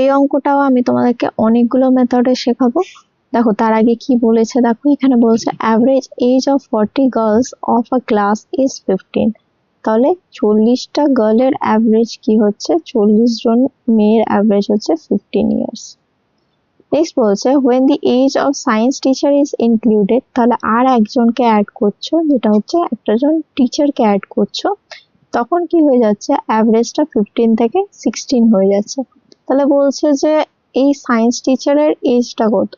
এই অঙ্কটাও আমি তোমাদেরকে অনেকগুলো মেথডে শেখাবো। দেখো, তার আগে কি বলেছে? দেখো, এখানে বলছে average age of forty girls of a class is fifteen তাহলে চল্লিশটা গার্লের অ্যাভারেজ কি হচ্ছে? চল্লিশ জন মেয়ের অ্যাভারেজ হচ্ছে ফিফটিন ইয়ার্স নেক্সট বলছে when the age of science teacher is included তাহলে আর একজনকে অ্যাড করছ, যেটা হচ্ছে একটা জন টিচারকে অ্যাড করছ, তখন কি হয়ে যাচ্ছে? অ্যাভারেজটা ফিফটিন থেকে সিক্সটিন হয়ে যাচ্ছে। তাহলে বলছে যে এই সায়েন্স টিচারের এজটা কত?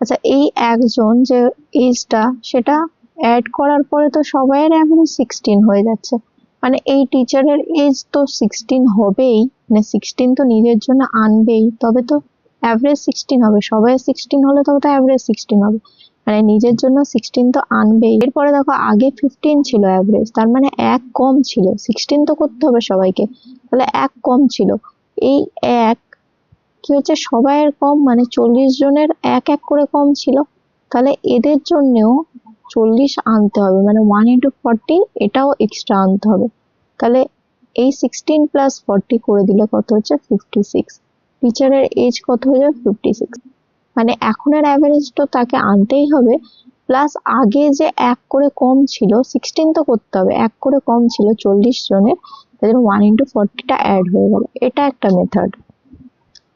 আচ্ছা এই একজন যে এজটা সেটা অ্যাড করার পরে তো সবাইয়ের অ্যাভারেজ সিক্সটিন হয়ে যাচ্ছে। মানে এই টিচারের এজ তো সিক্সটিন হবেই মানে সিক্সটিন তো নিজের জন্য আনবেই, তবে তো অ্যাভারেজ সিক্সটিন হবে। সবাই সিক্সটিন হলে তবে তো অ্যাভারেজ সিক্সটিন হবে। মানে নিজের জন্য সিক্সটিন তো আনবেই। এরপরে দেখো, আগে ফিফটিন ছিল অ্যাভারেজ তার মানে এক কম ছিল। সিক্সটিন তো করতে হবে সবাইকে। তাহলে এক কম ছিল। এই এক কি হচ্ছে? সবাইয়ের কম মানে চল্লিশ জনের এক এক করে কম ছিল। তাহলে এদের জন্যেও চল্লিশ আনতে হবে মানে ওয়ান ইন্টু ফর্টি এটাও এক্সট্রা আনতে হবে। তাহলে এই সিক্সটিন প্লাস ফর্টি করে দিলে কত হচ্ছে? ফিফটি সিক্স টিচারের এজ কত হয়ে যাবে? ফিফটি সিক্স মানে এখনের অ্যাভারেজ তো তাকে আনতেই হবে। প্লাস আগে যে এক করে কম ছিল সিক্সটিন তো করতে হবে, এক করে কম ছিল চল্লিশ জনের জন্য ওয়ান ইন্টু ফর্টিটা অ্যাড হয়ে গেল। এটা একটা মেথড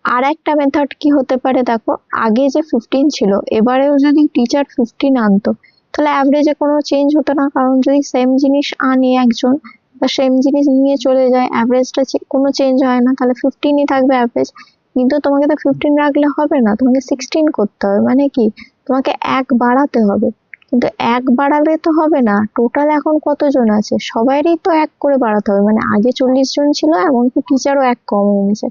আর একটা মেথড কি হতে পারে দেখো, আগে যে ফিফটিন ছিল, এবারেও যদি টিচার ফিফটিন আনতো, তাহলে অ্যাভারেজে কোনো চেঞ্জ হতো না, কারণ যদি সেম জিনিস আনে একজন, বা সেম জিনিস নিয়ে চলে যায় অ্যাভারেজটা কোনো চেঞ্জ হয় না, তাহলে ফিফটিনই থাকবে অ্যাভারেজ কিন্তু তোমাকে তো ফিফটিন রাখলে হবে না, তোমাকে সিক্সটিন করতে হবে মানে কি? তোমাকে এক বাড়াতে হবে, কিন্তু এক বাড়ালে তো হবে না টোটাল এখন কতজন আছে? সবাইরই তো এক করে বাড়াতে হবে মানে আগে চল্লিশ জন ছিল, এমনকি টিচারও এক কম এনেছে।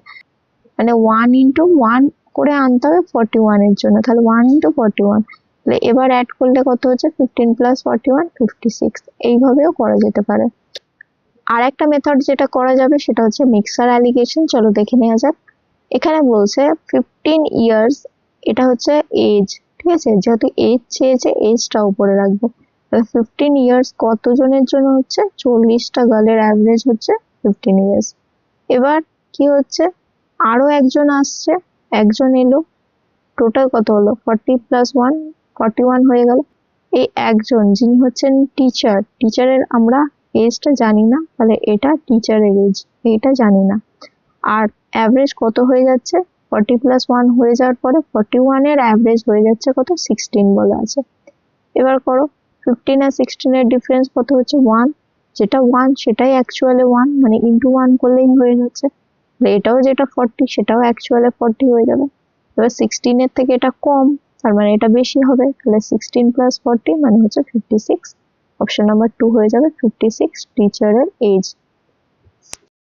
মানে ওয়ান ইন্টু ওয়ান করে আনতে হবে ফর্টি ওয়ানের জন্য। তাহলে ওয়ান ইন্টু ফর্টি ওয়ান তাহলে এবার অ্যাড করলে কত হচ্ছে? Fifteen plus forty one fifty six এইভাবেও করা যেতে পারে। আর একটা মেথড যেটা করা যাবে সেটা হচ্ছে মিক্সার অ্যালিগেশন চলো দেখে নেওয়া যাক। এখানে বলছে ফিফটিন ইয়ার্স এটা হচ্ছে এজ ঠিক আছে? যেহেতু এজ চেয়েছে এজটা উপরে রাখব। তাহলে ফিফটিন ইয়ার্স কতজনের জন্য হচ্ছে? চল্লিশটা গার্লের অ্যাভারেজ হচ্ছে ফিফটিন ইয়ার্স এবার কি হচ্ছে? আরও একজন আসছে, একজন এলো। টোটাল কত হলো? Forty plus one forty one হয়ে গেল। এই একজন, যিনি হচ্ছেন টিচার টিচারের আমরা এজটা জানি না, তাহলে এটা টিচারের এজ এটা জানি না। আর অ্যাভারেজ কত হয়ে যাচ্ছে? ফর্টি প্লাস ওয়ান হয়ে যাওয়ার পরে ফর্টি ওয়ানের অ্যাভারেজ হয়ে যাচ্ছে কত? সিক্সটিন বলে আছে। এবার করো ফিফটিন আর সিক্সটিনের ডিফারেন্স কত হচ্ছে? ওয়ান যেটা ওয়ান সেটাই অ্যাকচুয়ালি ওয়ান মানে ইন্টু ওয়ান করলেই হয়ে যাচ্ছে। এটাও যেটা ফর্টি সেটাও অ্যাকচুয়ালে ফর্টি হয়ে যাবে। এবার সিক্সটিনের থেকে এটা কম, তার মানে এটা বেশি হবে। তাহলে সিক্সটিন প্লাস ফর্টি মানে হচ্ছে fifty six option number two হয়ে যাবে ফিফটি সিক্স টিচারের এজ